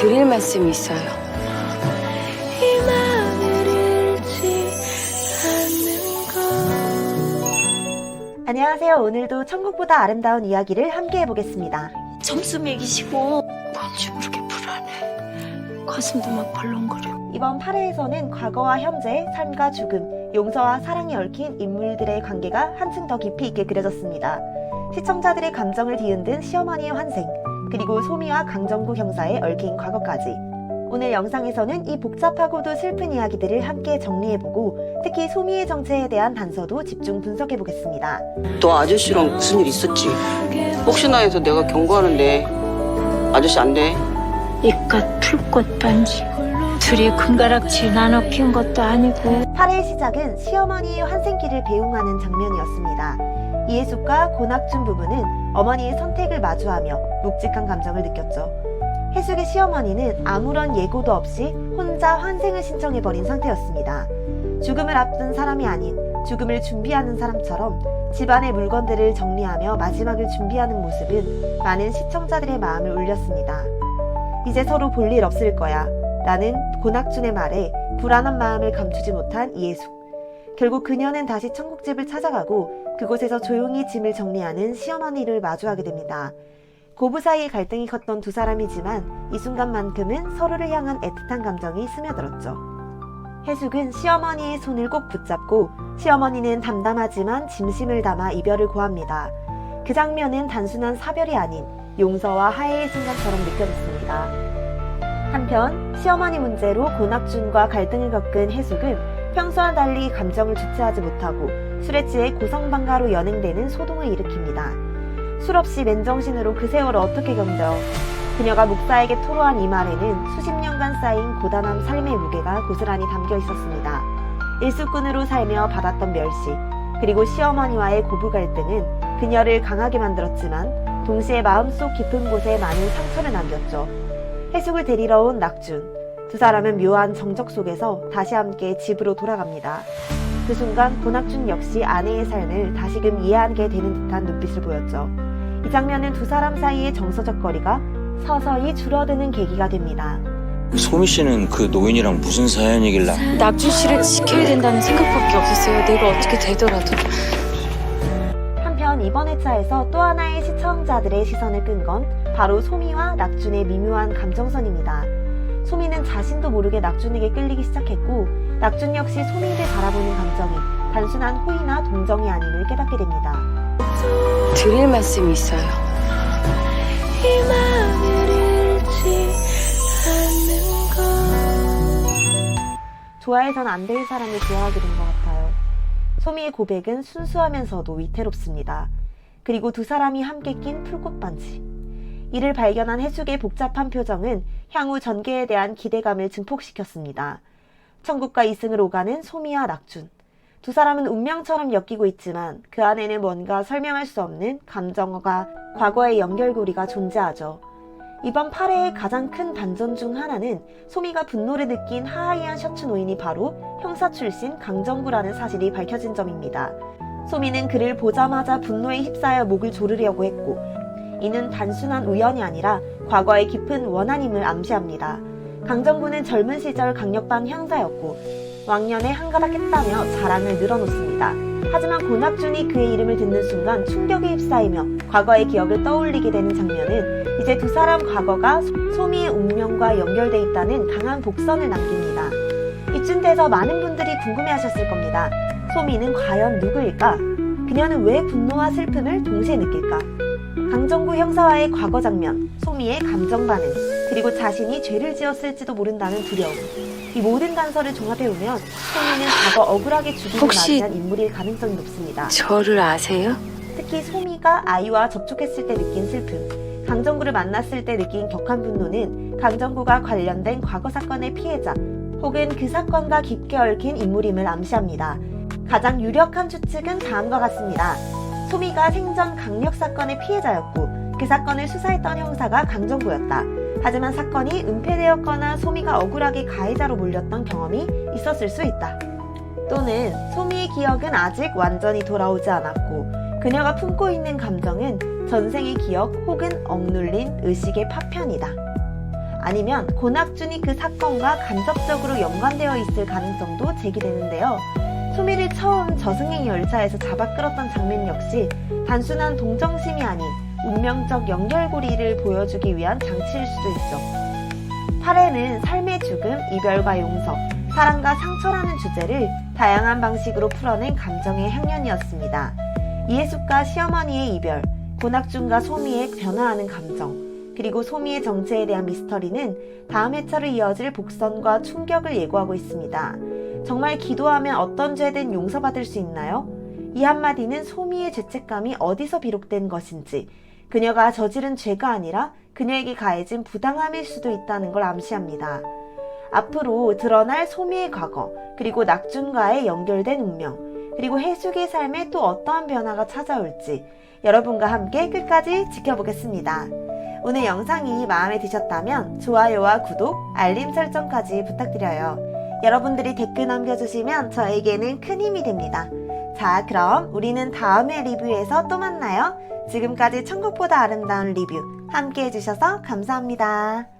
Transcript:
드릴 말씀이 있어요. 안녕하세요. 오늘도 천국보다 아름다운 이야기를 함께 해보겠습니다. 점수 매기시고 뭔지 모르게 불안해. 가슴도 막 벌렁거려. 이번 8회에서는 과거와 현재, 삶과 죽음, 용서와 사랑이 얽힌 인물들의 관계가 한층 더 깊이 있게 그려졌습니다. 시청자들의 감정을 뒤흔든 시어머니의 환생, 그리고 소미와 강정구 형사의 얽힌 과거까지. 오늘 영상에서는 이 복잡하고도 슬픈 이야기들을 함께 정리해보고 특히 소미의 정체에 대한 단서도 집중 분석해보겠습니다. 너 아저씨랑 무슨 일 있었지? 혹시나 해서 내가 경고하는데 아저씨 안 돼. 이깟 풀꽃 반지 둘이 금가락질 나눠 낀 것도 아니고 8회 시작은 시어머니의 환생기를 배웅하는 장면이었습니다. 이해숙과 고낙준 부부는 어머니의 선택을 마주하며 묵직한 감정을 느꼈죠. 해숙의 시어머니는 아무런 예고도 없이 혼자 환생을 신청해버린 상태였습니다. 죽음을 앞둔 사람이 아닌 죽음을 준비하는 사람처럼 집안의 물건들을 정리하며 마지막을 준비하는 모습은 많은 시청자들의 마음을 울렸습니다. 이제 서로 볼 일 없을 거야. 라는 고낙준의 말에 불안한 마음을 감추지 못한 이해숙. 결국 그녀는 다시 천국집을 찾아가고 그곳에서 조용히 짐을 정리하는 시어머니를 마주하게 됩니다. 고부 사이의 갈등이 컸던 두 사람이지만 이 순간만큼은 서로를 향한 애틋한 감정이 스며들었죠. 해숙은 시어머니의 손을 꼭 붙잡고 시어머니는 담담하지만 진심을 담아 이별을 고합니다. 그 장면은 단순한 사별이 아닌 용서와 화해의 순간처럼 느껴졌습니다. 한편 시어머니 문제로 고낙준과 갈등을 겪은 해숙은 평소와 달리 감정을 주체하지 못하고 술에 취해 고성방가로 연행되는 소동을 일으킵니다. 술 없이 맨정신으로 그 세월을 어떻게 견뎌? 그녀가 목사에게 토로한 이 말에는 수십 년간 쌓인 고단한 삶의 무게가 고스란히 담겨 있었습니다. 일수꾼으로 살며 받았던 멸시, 그리고 시어머니와의 고부 갈등은 그녀를 강하게 만들었지만 동시에 마음속 깊은 곳에 많은 상처를 남겼죠. 해숙을 데리러 온 낙준. 두 사람은 묘한 정적 속에서 다시 함께 집으로 돌아갑니다. 그 순간 고낙준 역시 아내의 삶을 다시금 이해하게 되는 듯한 눈빛을 보였죠. 이 장면은 두 사람 사이의 정서적 거리가 서서히 줄어드는 계기가 됩니다. 소미 씨는 그 노인이랑 무슨 사연이길래 낙준 씨를 지켜야 된다는 생각밖에 없었어요. 내가 어떻게 되더라도. 한편 이번 회차에서 또 하나의 시청자들의 시선을 끈 건 바로 소미와 낙준의 미묘한 감정선입니다. 소미는 자신도 모르게 낙준에게 끌리기 시작했고 낙준 역시 소미를 바라보는 감정이 단순한 호의나 동정이 아님을 깨닫게 됩니다. 드릴 말씀이 있어요. 좋아해선 안 될 사람을 좋아하게 된 것 같아요. 소미의 고백은 순수하면서도 위태롭습니다. 그리고 두 사람이 함께 낀 풀꽃 반지. 이를 발견한 해숙의 복잡한 표정은 향후 전개에 대한 기대감을 증폭시켰습니다. 천국과 이승을 오가는 소미와 낙준. 두 사람은 운명처럼 엮이고 있지만 그 안에는 뭔가 설명할 수 없는 감정과 과거의 연결고리가 존재하죠. 이번 8회의 가장 큰 반전 중 하나는 소미가 분노를 느낀 하하이한 셔츠 노인이 바로 형사 출신 강정구라는 사실이 밝혀진 점입니다. 소미는 그를 보자마자 분노에 휩싸여 목을 조르려고 했고 이는 단순한 우연이 아니라 과거의 깊은 원한임을 암시합니다. 강정구는 젊은 시절 강력반 형사였고 왕년에 한가닥 했다며 자랑을 늘어놓습니다. 하지만 고낙준이 그의 이름을 듣는 순간 충격에 휩싸이며 과거의 기억을 떠올리게 되는 장면은 이제 두 사람 과거가 소- 소미의 운명과 연결돼 있다는 강한 복선을 남깁니다. 이쯤 돼서 많은 분들이 궁금해하셨을 겁니다. 소미는 과연 누구일까? 그녀는 왜 분노와 슬픔을 동시에 느낄까? 강정구 형사와의 과거 장면, 소미의 감정 반응, 그리고 자신이 죄를 지었을지도 모른다는 두려움. 이 모든 단서를 종합해보면 소미는 과거 억울하게 죽임을 맞이한 인물일 가능성이 높습니다. 저를 아세요? 특히 소미가 아이와 접촉했을 때 느낀 슬픔, 강정구를 만났을 때 느낀 격한 분노는 강정구가 관련된 과거 사건의 피해자 혹은 그 사건과 깊게 얽힌 인물임을 암시합니다. 가장 유력한 추측은 다음과 같습니다. 소미가 생전 강력 사건의 피해자였고 그 사건을 수사했던 형사가 강정구였다. 하지만 사건이 은폐되었거나 소미가 억울하게 가해자로 몰렸던 경험이 있었을 수 있다. 또는 소미의 기억은 아직 완전히 돌아오지 않았고 그녀가 품고 있는 감정은 전생의 기억 혹은 억눌린 의식의 파편이다. 아니면 고낙준이 그 사건과 간접적으로 연관되어 있을 가능성도 제기되는데요. 소미를 처음 저승행 열차에서 잡아 끌었던 장면 역시 단순한 동정심이 아닌 운명적 연결고리를 보여주기 위한 장치일 수도 있죠. 8회는 삶의 죽음, 이별과 용서, 사랑과 상처라는 주제를 다양한 방식으로 풀어낸 감정의 향연이었습니다. 이해숙과 시어머니의 이별, 고낙준과 소미의 변화하는 감정, 그리고 소미의 정체에 대한 미스터리는 다음 회차로 이어질 복선과 충격을 예고하고 있습니다. 정말 기도하면 어떤 죄든 용서받을 수 있나요? 이 한마디는 소미의 죄책감이 어디서 비롯된 것인지, 그녀가 저지른 죄가 아니라 그녀에게 가해진 부당함일 수도 있다는 걸 암시합니다. 앞으로 드러날 소미의 과거, 그리고 낙준과의 연결된 운명, 그리고 해숙의 삶에 또 어떠한 변화가 찾아올지 여러분과 함께 끝까지 지켜보겠습니다. 오늘 영상이 마음에 드셨다면 좋아요와 구독, 알림 설정까지 부탁드려요. 여러분들이 댓글 남겨주시면 저에게는 큰 힘이 됩니다. 자, 그럼 우리는 다음의 리뷰에서 또 만나요. 지금까지 천국보다 아름다운 리뷰 함께 해주셔서 감사합니다.